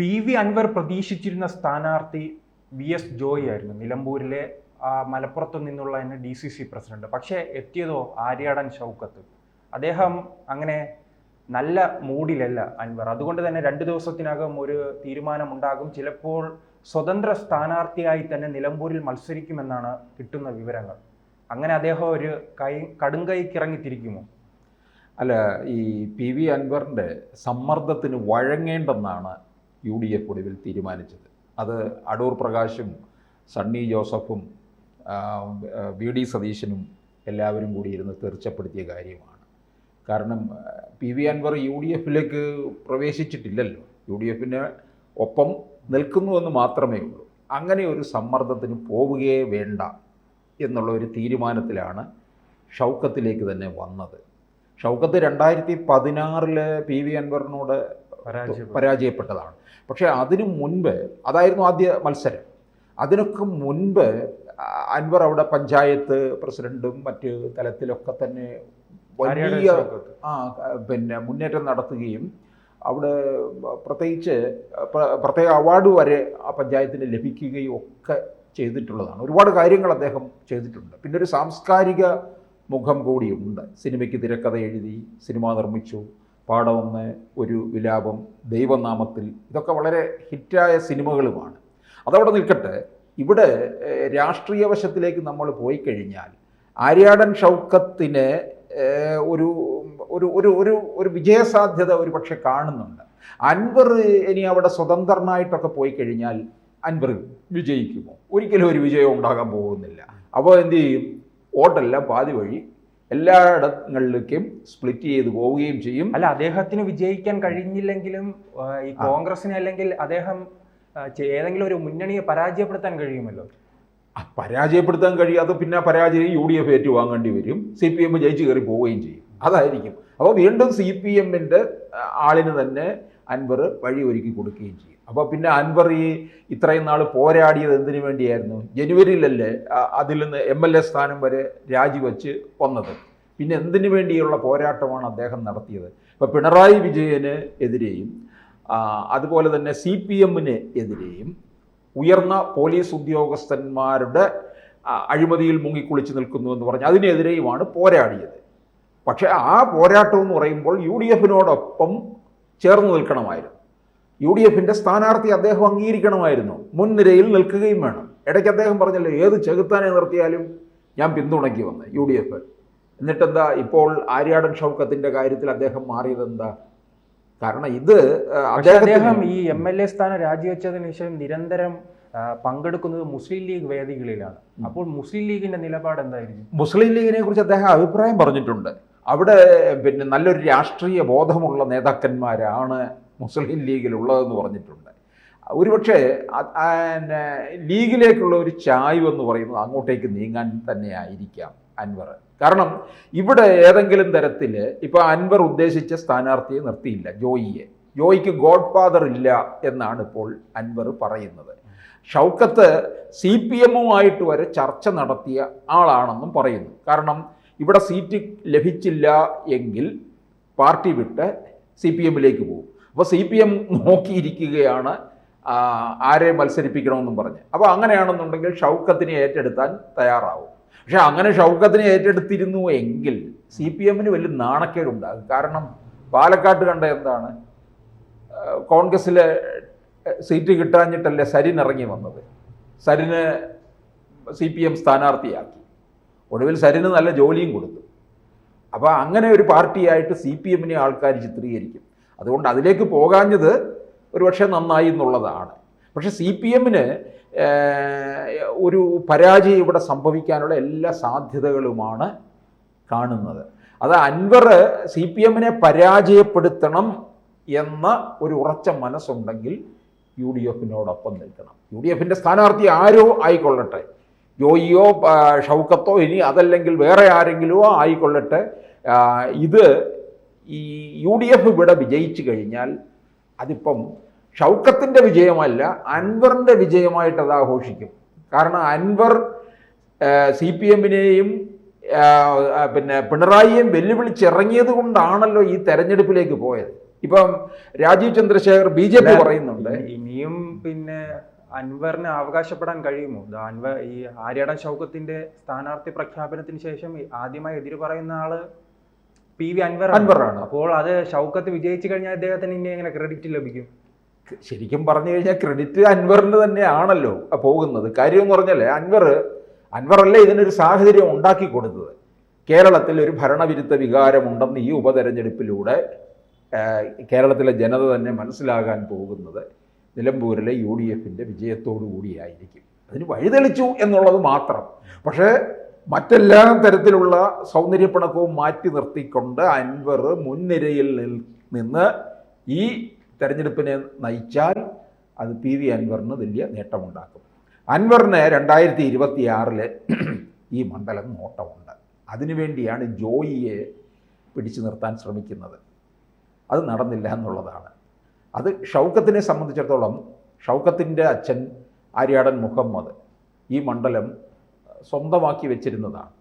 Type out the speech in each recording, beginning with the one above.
P V Anwar പ്രതീക്ഷിച്ചിരുന്ന സ്ഥാനാർത്ഥി V S Joy ആയിരുന്നു. നിലമ്പൂരിലെ മലപ്പുറത്തു നിന്നുള്ള തന്നെ ഡി സി സി പ്രസിഡന്റ്. പക്ഷേ എത്തിയതോ ആര്യാടൻ ഷൗക്കത്ത്. അദ്ദേഹം അങ്ങനെ നല്ല മൂഡിലല്ല അൻവർ. അതുകൊണ്ട് തന്നെ രണ്ട് ദിവസത്തിനകം ഒരു തീരുമാനമുണ്ടാകും. ചിലപ്പോൾ സ്വതന്ത്ര സ്ഥാനാർത്ഥിയായി തന്നെ നിലമ്പൂരിൽ മത്സരിക്കുമെന്നാണ് കിട്ടുന്ന വിവരങ്ങൾ. അങ്ങനെ അദ്ദേഹം ഒരു കൈ കടുങ്കൈക്കിറങ്ങിത്തിരിക്കുമോ അല്ല ഈ പി വി അൻവറിന്റെ സമ്മർദ്ദത്തിന് വഴങ്ങേണ്ടെന്നാണ് യു ഡി എഫ് ഒടുവിൽ തീരുമാനിച്ചത്. അത് അടൂർ പ്രകാശും സണ്ണി ജോസഫും വി ഡി സതീശനും എല്ലാവരും കൂടി ഇരുന്ന് തീർച്ചപ്പെടുത്തിയ കാര്യമാണ്. കാരണം P V Anwar U D എഫിലേക്ക് പ്രവേശിച്ചിട്ടില്ലല്ലോ. യു ഡി എഫിന് ഒപ്പം നിൽക്കുന്നുവെന്ന് മാത്രമേ ഉള്ളൂ. അങ്ങനെ ഒരു സമ്മർദ്ദത്തിന് പോവുകയേ വേണ്ട എന്നുള്ള ഒരു തീരുമാനത്തിലാണ് ഷൗക്കത്തിലേക്ക് തന്നെ വന്നത്. ഷൗക്കത്ത് രണ്ടായിരത്തി പതിനാറിൽ പി വി അൻവറിനോട്. പരാജയപ്പെട്ടതാണ്. പക്ഷേ അതിനു മുൻപ് അതായിരുന്നു ആദ്യ മത്സരം. അതിനൊക്കെ മുൻപ് അൻവർ അവിടെ പഞ്ചായത്ത് പ്രസിഡന്റും മറ്റ് തലത്തിലൊക്കെ തന്നെ വലിയ ആ പിന്നെ മുന്നേറ്റം നടത്തുകയും അവിടെ പ്രത്യേകിച്ച് പ്ര- പ്രത്യേക അവാർഡ് വരെ ആ പഞ്ചായത്തിന് ലഭിക്കുകയും ഒക്കെ ചെയ്തിട്ടുള്ളതാണ്. ഒരുപാട് കാര്യങ്ങൾ അദ്ദേഹം ചെയ്തിട്ടുണ്ട്. പിന്നെ ഒരു സാംസ്കാരിക മുഖം കൂടിയുണ്ട് സിനിമയ്ക്ക് തിരക്കഥ എഴുതി സിനിമ നിർമ്മിച്ചു. പാടമൊന്ന് ഒരു വിലാപം ദൈവനാമത്തിൽ. ഇതൊക്കെ വളരെ ഹിറ്റായ സിനിമകളുമാണ്. അതവിടെ നിൽക്കട്ടെ. ഇവിടെ രാഷ്ട്രീയ വശത്തിലേക്ക് നമ്മൾ പോയി കഴിഞ്ഞാൽ ആര്യാടൻ ഷൗക്കത്തിന് ഒരു ഒരു ഒരു ഒരു ഒരു വിജയസാധ്യത ഒരു പക്ഷെ കാണുന്നുണ്ട്. അൻവർ ഇനി അവിടെ സ്വതന്ത്രനായിട്ടൊക്കെ പോയി കഴിഞ്ഞാൽ അൻവർ വിജയിക്കുമോ? ഒരിക്കലും ഒരു വിജയം ഉണ്ടാകാൻ പോകുന്നില്ല. അപ്പോൾ എന്ത് ചെയ്യും? വോട്ടെല്ലാം പാതി വഴി എല്ലായിടങ്ങളിലേക്കും സ്പ്ലിറ്റ് ചെയ്ത് പോവുകയും ചെയ്യും. അല്ല അദ്ദേഹത്തിന് വിജയിക്കാൻ കഴിഞ്ഞില്ലെങ്കിലും ഈ കോൺഗ്രസിനെ അല്ലെങ്കിൽ അദ്ദേഹം ഏതെങ്കിലും ഒരു മുന്നണിയെ പരാജയപ്പെടുത്താൻ കഴിയുമല്ലോ? പരാജയപ്പെടുത്താൻ കഴിയാതെ പിന്നെ പരാജയം യു ഡി എഫ് ഏറ്റുവാങ്ങേണ്ടി വരും. സി പി എം ജയിച്ചു കയറി പോവുകയും ചെയ്യും. അതായിരിക്കും. അപ്പോൾ വീണ്ടും സി പി എമ്മിന്റെ ആളിന് തന്നെ അൻവർ വഴി ഒരുക്കി കൊടുക്കുകയും ചെയ്യും. അപ്പോൾ പിന്നെ അൻവർ ഈ ഇത്രയും നാൾ പോരാടിയത് എന്തിനു വേണ്ടിയായിരുന്നു? ജനുവരിയിലല്ലേ അതിൽ നിന്ന് എം എൽ എ സ്ഥാനം വരെ രാജിവെച്ച് വന്നത്. പിന്നെ എന്തിനു വേണ്ടിയുള്ള പോരാട്ടമാണ് അദ്ദേഹം നടത്തിയത്? ഇപ്പോൾ പിണറായി വിജയന് എതിരെയും അതുപോലെ തന്നെ സി പി എമ്മിന് എതിരെയും ഉയർന്ന പോലീസ് ഉദ്യോഗസ്ഥന്മാരുടെ അഴിമതിയിൽ മുങ്ങിക്കുളിച്ച് നിൽക്കുന്നു എന്ന് പറഞ്ഞ് അതിനെതിരെയുമാണ് പോരാടിയത്. പക്ഷേ ആ പോരാട്ടം എന്ന് പറയുമ്പോൾ യു ഡി എഫിനോടൊപ്പം ചേർന്ന് നിൽക്കണമായിരുന്നു. യു ഡി എഫിന്റെ സ്ഥാനാർത്ഥി അദ്ദേഹം അംഗീകരിക്കണമായിരുന്നു. മുൻനിരയിൽ നിൽക്കുകയും വേണം. ഇടയ്ക്ക് അദ്ദേഹം പറഞ്ഞല്ലോ ഏത് ചെകുത്താനെ നിർത്തിയാലും ഞാൻ പിന്തുണയ്ക്കുമെന്ന് യു ഡി എഫ്. എന്നിട്ടെന്താ ഇപ്പോൾ ആര്യാടൻ ഷൗക്കത്തിന്റെ കാര്യത്തിൽ അദ്ദേഹം മാറിയതെന്താ കാരണം ഇത് അദ്ദേഹം ഈ എം എൽ എ സ്ഥാനം രാജിവെച്ചതിന് ശേഷം നിരന്തരം പങ്കെടുക്കുന്നത് മുസ്ലിം ലീഗ് വേദികളിലാണ്. അപ്പോൾ മുസ്ലിം ലീഗിന്റെ നിലപാട് എന്തായിരിക്കും? മുസ്ലിം ലീഗിനെ കുറിച്ച് അദ്ദേഹം അഭിപ്രായം പറഞ്ഞിട്ടുണ്ട്. അവിടെ പിന്നെ നല്ലൊരു രാഷ്ട്രീയ ബോധമുള്ള നേതാക്കന്മാരാണ് മുസ്ലിം ലീഗിലുള്ളതെന്ന് പറഞ്ഞിട്ടുണ്ട്. ഒരുപക്ഷെ ലീഗിലേക്കുള്ള ഒരു ചായ്വ് എന്ന് പറയുന്നത് അങ്ങോട്ടേക്ക് നീങ്ങാൻ തന്നെ ആയിരിക്കാം അൻവർ. കാരണം ഇവിടെ ഏതെങ്കിലും തരത്തിൽ ഇപ്പോൾ അൻവർ ഉദ്ദേശിച്ച സ്ഥാനാർത്ഥിയെ നിർത്തിയില്ല ജോയിയെ. ജോയിക്ക് ഗോഡ് ഫാദർ ഇല്ല എന്നാണ് ഇപ്പോൾ അൻവർ പറയുന്നത്. ഷൗക്കത്ത് സി പി എമ്മുമായിട്ട് വരെ ചർച്ച നടത്തിയ ആളാണെന്നും പറയുന്നു. കാരണം ഇവിടെ സീറ്റ് ലഭിച്ചില്ല എങ്കിൽ പാർട്ടി വിട്ട് സി പി എമ്മിലേക്ക് പോകും. അപ്പോൾ സി പി എം നോക്കിയിരിക്കുകയാണ് ആരെ മത്സരിപ്പിക്കണമെന്നും പറഞ്ഞ്. അപ്പോൾ അങ്ങനെയാണെന്നുണ്ടെങ്കിൽ ഷൗക്കത്തിനെ ഏറ്റെടുത്താൻ തയ്യാറാവും. പക്ഷേ അങ്ങനെ ഷൗക്കത്തിനെ ഏറ്റെടുത്തിരുന്നു എങ്കിൽ സി പി എമ്മിന് വലിയ നാണക്കേടുണ്ടാകും. കാരണം പാലക്കാട്ട് കണ്ട എന്താണ്? കോൺഗ്രസ്സിലെ സീറ്റ് കിട്ടാഞ്ഞിട്ടല്ലേ സരിൻ ഇറങ്ങി വന്നത്. സരിന് സി പി എം സ്ഥാനാർത്ഥിയാക്കി. ഒടുവിൽ സരിന് നല്ല ജോലിയും കൊടുത്തു. അപ്പോൾ അങ്ങനെ ഒരു പാർട്ടിയായിട്ട് സി പി എമ്മിനെ ആൾക്കാർ ചിത്രീകരിക്കും. അതുകൊണ്ട് അതിലേക്ക് പോകാഞ്ഞത് ഒരുപക്ഷെ നന്നായി എന്നുള്ളതാണ്. പക്ഷേ സി പി എമ്മിന് ഒരു പരാജയം ഇവിടെ സംഭവിക്കാനുള്ള എല്ലാ സാധ്യതകളുമാണ് കാണുന്നത്. അത് അൻവർ സി പി എമ്മിനെ പരാജയപ്പെടുത്തണം എന്ന ഒരു ഉറച്ച മനസ്സുണ്ടെങ്കിൽ യു ഡി എഫിനോടൊപ്പം നിൽക്കണം. യു ഡി എഫിന്റെ സ്ഥാനാർത്ഥി ആരോ ആയിക്കൊള്ളട്ടെ. ജോയിയോ ഷൗക്കത്തോ ഇനി അതല്ലെങ്കിൽ വേറെ ആരെങ്കിലുമോ ആയിക്കൊള്ളട്ടെ. ഇത് ഈ യു ഡി എഫ് ഇവിടെ വിജയിച്ചു കഴിഞ്ഞാൽ അതിപ്പം ഷൗക്കത്തിന്റെ വിജയമല്ല അൻവറിന്റെ വിജയമായിട്ട് അത് ആഘോഷിക്കും. കാരണം അൻവർ സി പി എമ്മിനെയും പിന്നെ പിണറായിയെയും വെല്ലുവിളിച്ചിറങ്ങിയത് കൊണ്ടാണല്ലോ ഈ തെരഞ്ഞെടുപ്പിലേക്ക് പോയത്. ഇപ്പം Rajeev Chandrasekhar B J P പറയുന്നുണ്ട്. ഇനിയും പിന്നെ അൻവറിന് അവകാശപ്പെടാൻ കഴിയുമോ? അൻവർ ഈ ആര്യാടൻ ഷൗക്കത്തിന്റെ സ്ഥാനാർത്ഥി പ്രഖ്യാപനത്തിന് ശേഷം ആദ്യമായി എതിര് പറയുന്ന ആൾ പി വി അൻവർ അൻവറാണ്. അപ്പോൾ അത് ഷൗക്കത്ത് വിജയിച്ചു കഴിഞ്ഞാൽ അദ്ദേഹത്തിന് ഇനി എങ്ങനെ ക്രെഡിറ്റ് ലഭിക്കും? ശരിക്കും പറഞ്ഞു കഴിഞ്ഞാൽ ക്രെഡിറ്റ് അൻവറിന് തന്നെയാണല്ലോ പോകുന്നത്. കാര്യം എന്ന് പറഞ്ഞാൽ അൻവർ അൻവറല്ല ഇതിനൊരു സാഹചര്യം ഉണ്ടാക്കി കൊടുത്തത്. കേരളത്തിൽ ഒരു ഭരണവിരുദ്ധ വികാരമുണ്ടെന്ന് ഈ ഉപതെരഞ്ഞെടുപ്പിലൂടെ കേരളത്തിലെ ജനത തന്നെ മനസ്സിലാകാൻ പോകുന്നത് നിലമ്പൂരിലെ യു ഡി എഫിന്റെ വിജയത്തോടു കൂടിയായിരിക്കും അതിന് വഴിതെളിച്ചു എന്നുള്ളത് മാത്രം. പക്ഷേ മറ്റെല്ലാ തരത്തിലുള്ള സൗന്ദര്യപ്പിണക്കവും മാറ്റി നിർത്തിക്കൊണ്ട് അൻവർ മുൻനിരയിൽ നിന്ന് ഈ തെരഞ്ഞെടുപ്പിനെ നയിച്ചാൽ അത് പി വി അൻവറിന് വലിയ നേട്ടമുണ്ടാക്കും. അൻവറിന് രണ്ടായിരത്തി ഇരുപത്തി ഈ മണ്ഡലം നോട്ടമുണ്ട്. അതിനുവേണ്ടിയാണ് ജോയിയെ പിടിച്ചു നിർത്താൻ ശ്രമിക്കുന്നത്. അത് നടന്നില്ല എന്നുള്ളതാണ്. അത് ഷൗക്കത്തിനെ സംബന്ധിച്ചിടത്തോളം ഷൗക്കത്തിന്റെ അച്ഛൻ ആര്യാടൻ മുഹമ്മദ് ഈ മണ്ഡലം സ്വന്തമാക്കി വെച്ചിരുന്നതാണ്.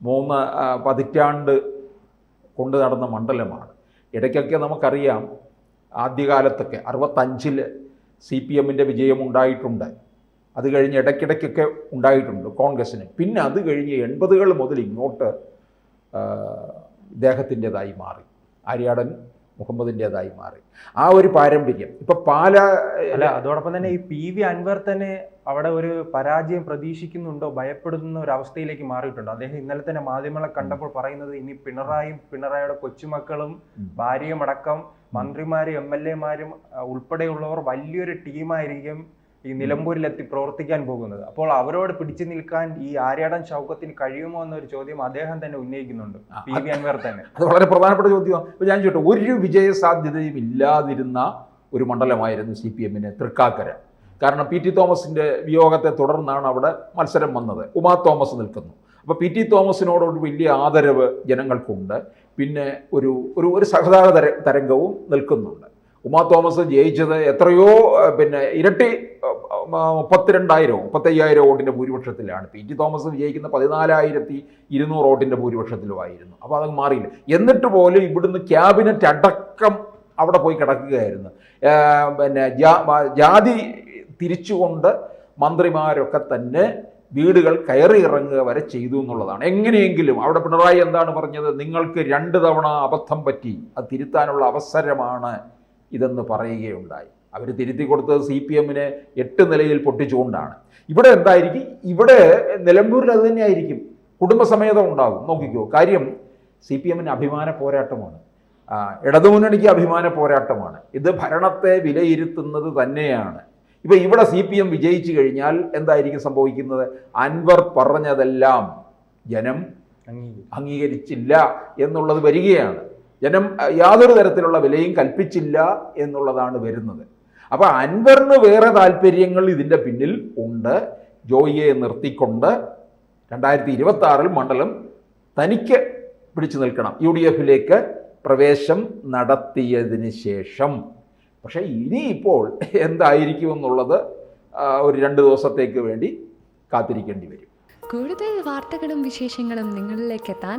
മൂന്ന് പതിറ്റാണ്ട് കൊണ്ടു നടന്ന മണ്ഡലമാണ്. ഇടയ്ക്കൊക്കെ നമുക്കറിയാം ആദ്യകാലത്തൊക്കെ അറുപത്തഞ്ചിൽ സി പി എമ്മിന്റെ വിജയം ഉണ്ടായിട്ടുണ്ട്. അത് കഴിഞ്ഞ് ഇടയ്ക്കിടയ്ക്കൊക്കെ ഉണ്ടായിട്ടുണ്ട് കോൺഗ്രസ്സിന്. പിന്നെ അത് കഴിഞ്ഞ് എൺപതുകൾ മുതൽ ഇങ്ങോട്ട് ഇദ്ദേഹത്തിന്റെതായി മാറി. ആര്യാടൻ മുഹമ്മദിന്റെതായി മാറി. ആ ഒരു പാരമ്പര്യം. ഇപ്പൊ പാല അല്ല അതോടൊപ്പം തന്നെ ഈ പി വി അൻവർ തന്നെ അവിടെ ഒരു പരാജയം പ്രതീക്ഷിക്കുന്നുണ്ടോ? ഭയപ്പെടുന്ന ഒരു അവസ്ഥയിലേക്ക് മാറിയിട്ടുണ്ടോ? അദ്ദേഹം ഇന്നലെ തന്നെ മാധ്യമങ്ങളെ കണ്ടപ്പോൾ പറയുന്നത് ഇനി പിണറായും പിണറായിയുടെ കൊച്ചുമക്കളും. ഭാര്യയും അടക്കം മന്ത്രിമാരും എം എൽ എമാരും ഉൾപ്പെടെയുള്ളവർ വലിയൊരു ടീമായിരിക്കും ഈ നിലമ്പൂരിലെത്തി പ്രവർത്തിക്കാൻ പോകുന്നത്. അപ്പോൾ അവരോട് പിടിച്ചു നിൽക്കാൻ ഈ ആര്യാടൻ ഷൗക്കത്തിന് കഴിയുമോ എന്നൊരു ചോദ്യം അദ്ദേഹം തന്നെ ഉന്നയിക്കുന്നുണ്ട്. പി വി അൻവർ തന്നെ. അത് വളരെ പ്രധാനപ്പെട്ട ചോദ്യമാണ് ഞാൻ ചോട്ടെ ഒരു വിജയ സാധ്യതയും ഇല്ലാതിരുന്ന ഒരു മണ്ഡലമായിരുന്നു സി പി എമ്മിന് തൃക്കാക്കര. കാരണം പി ടി തോമസിന്റെ വിയോഗത്തെ തുടർന്നാണ് അവിടെ മത്സരം വന്നത്. ഉമാ തോമസ് നിൽക്കുന്നു. അപ്പോൾ പി ടി തോമസിനോട് ഒരു വലിയ ആദരവ് ജനങ്ങൾക്കുണ്ട്. പിന്നെ ഒരു ഒരു ഒരു സഹതാപ തര തരംഗവും നിൽക്കുന്നുണ്ട്. ഉമാ തോമസ് ജയിച്ചത് എത്രയോ പിന്നെ ഇരട്ടി മുപ്പത്തിരണ്ടായിരം മുപ്പത്തയ്യായിരം വോട്ടിന്റെ ഭൂരിപക്ഷത്തിലാണ്. പി. ടി തോമസ് വിജയിക്കുന്ന പതിനാലായിരത്തി ഇരുന്നൂറ് വോട്ടിന്റെ ഭൂരിപക്ഷത്തിലുമായിരുന്നു. അപ്പോൾ അത് മാറിയില്ല. എന്നിട്ട് പോലും ഇവിടുന്ന് ക്യാബിനറ്റ് അടക്കം അവിടെ പോയി കിടക്കുകയായിരുന്നു. പിന്നെ ജാതി തിരിച്ചുകൊണ്ട് മന്ത്രിമാരൊക്കെ തന്നെ വീടുകൾ കയറി ഇറങ്ങുക വരെ ചെയ്തു എന്നുള്ളതാണ്. എങ്ങനെയെങ്കിലും അവിടെ പിണറായി എന്താണ് പറഞ്ഞത്? നിങ്ങൾക്ക് രണ്ട് തവണ അബദ്ധം പറ്റി. അത് തിരുത്താനുള്ള അവസരമാണ് ഇതെന്ന് പറയുകയുണ്ടായി. അവർ തിരുത്തി കൊടുത്തത് സി പി എമ്മിനെ എട്ട് നിലയിൽ പൊട്ടിച്ചുകൊണ്ടാണ്. ഇവിടെ എന്തായിരിക്കും? ഇവിടെ നിലമ്പൂരിൽ അത് തന്നെയായിരിക്കും. കുടുംബസമേതം ഉണ്ടാകും. നോക്കിക്കോ കാര്യം സി പി എമ്മിന് അഭിമാന പോരാട്ടമാണ്. ഇടതുമുന്നണിക്ക് അഭിമാന പോരാട്ടമാണ്. ഇത് ഭരണത്തെ വിലയിരുത്തുന്നത് തന്നെയാണ്. ഇപ്പം ഇവിടെ സി പി എം വിജയിച്ചു കഴിഞ്ഞാൽ എന്തായിരിക്കും സംഭവിക്കുന്നത്? അൻവർ പറഞ്ഞതെല്ലാം ജനം അംഗീകരിച്ചില്ല എന്നുള്ളത് വരികയാണ്. ജനം യാതൊരു തരത്തിലുള്ള വിലയും കൽപ്പിച്ചില്ല എന്നുള്ളതാണ് വരുന്നത്. അപ്പോൾ അൻവറിന് വേറെ താല്പര്യങ്ങൾ ഇതിന്റെ പിന്നിൽ ഉണ്ട്. ജോയിയെ നിർത്തിക്കൊണ്ട് രണ്ടായിരത്തി ഇരുപത്തി ആറിൽ മണ്ഡലം തനിക്ക് പിടിച്ചു നിൽക്കണം. യു ഡി എഫിലേക്ക് പ്രവേശം നടത്തിയതിന് ശേഷം. പക്ഷേ ഇനിയിപ്പോൾ എന്തായിരിക്കുമെന്നുള്ളത് ഒരു രണ്ട് ദിവസത്തേക്ക് വേണ്ടി കാത്തിരിക്കേണ്ടി വരും. കൂടുതൽ വാർത്തകളും വിശേഷങ്ങളും നിങ്ങളിലേക്ക് എത്താൻ